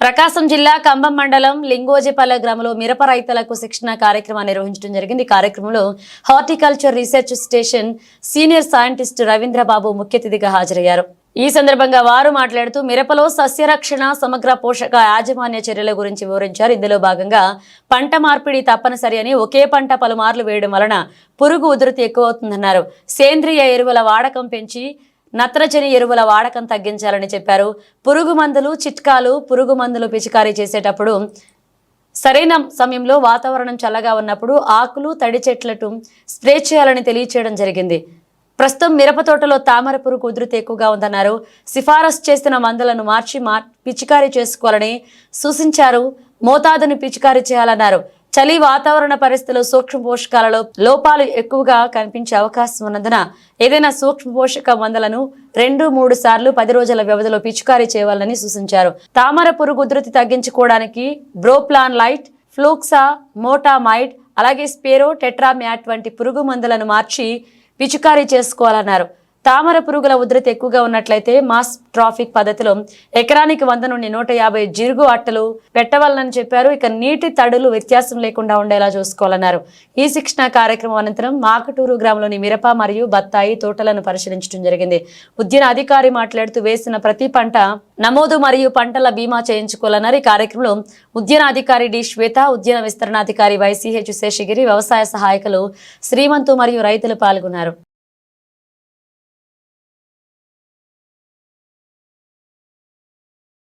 ప్రకాశం జిల్లా కంబం మండలం లింగోజపల్ల గ్రామంలో మిరప రైతులకు శిక్షణ కార్యక్రమాన్ని నిర్వహించడం జరిగింది. ఈ కార్యక్రమంలో horticulture research station senior scientist Ravindrababu ముఖ్య అతిథిగా హాజరయ్యారు. ఈ సందర్భంగా వారు మాట్లాడుతూ మిరపలో సస్యరక్షణ సమగ్ర పోషక యాజమాన్య చర్యల గురించి వివరించారు. ఇందులో భాగంగా పంట మార్పిడి తప్పనిసరి అని ఒకే పంట పలుమార్లు వేయడం వలన పురుగు ఉధృతి ఎక్కువ అవుతుందన్నారు సేంద్రియ ఎరువుల వాడకం పెంచి నత్రజని ఎరువుల వాడకం తగ్గించాలని చెప్పారు. పురుగు మందులు చిట్కాలు పురుగు మందులు పిచికారీ చేసేటప్పుడు సరైన సమయంలో వాతావరణం చల్లగా ఉన్నప్పుడు ఆకులు తడి చెట్లటు స్ప్రే చేయాలని తెలియచేయడం జరిగింది. ప్రస్తుతం మిరప తోటలో తామర పురుగు ఉధృతి ఎక్కువగా ఉందన్నారు. సిఫారసు చేసిన మందులను మార్చి మార్ పిచికారీ చేసుకోవాలని సూచించారు. మోతాదును పిచికారీ చేయాలన్నారు. చలి వాతావరణ పరిస్థితుల్లో సూక్ష్మ పోషకాలలో లోపాలు ఎక్కువగా కనిపించే అవకాశం ఉన్నందున ఏదైనా సూక్ష్మ పోషక మందులను రెండు మూడు సార్లు పది రోజుల వ్యవధిలో పిచికారీ చేయాలని సూచించారు. తామర పురుగు ఉధృతి తగ్గించుకోవడానికి బ్రోప్లాన్ లైట్ ఫ్లూక్సా మోటామైడ్ అలాగే స్పేరో టెట్రామ్యాట్ వంటి పురుగు మందులను మార్చి పిచికారీ చేసుకోవాలన్నారు. తామర పురుగుల ఉధృతి ఎక్కువగా ఉన్నట్లయితే మాస్ ట్రాఫిక్ పద్ధతిలో ఎకరానికి వంద నుండి నూట యాభై జిరుగు అట్టలు పెట్టవాలని చెప్పారు. ఇక నీటి తడులు వ్యత్యాసం లేకుండా ఉండేలా చూసుకోవాలన్నారు. ఈ శిక్షణ కార్యక్రమం అనంతరం మాకటూరు గ్రామంలోని మిరప మరియు బత్తాయి తోటలను పరిశీలించడం జరిగింది. ఉద్యాన అధికారి మాట్లాడుతూ వేసిన ప్రతి పంట నమోదు మరియు పంటల బీమా చేయించుకోవాలన్నారు. ఈ కార్యక్రమంలో ఉద్యాన అధికారి డి. శ్వేత ఉద్యాన విస్తరణాధికారి వైసీహెచ్ శేషగిరి వ్యవసాయ సహాయకులు శ్రీమంతు మరియు రైతులు పాల్గొన్నారు.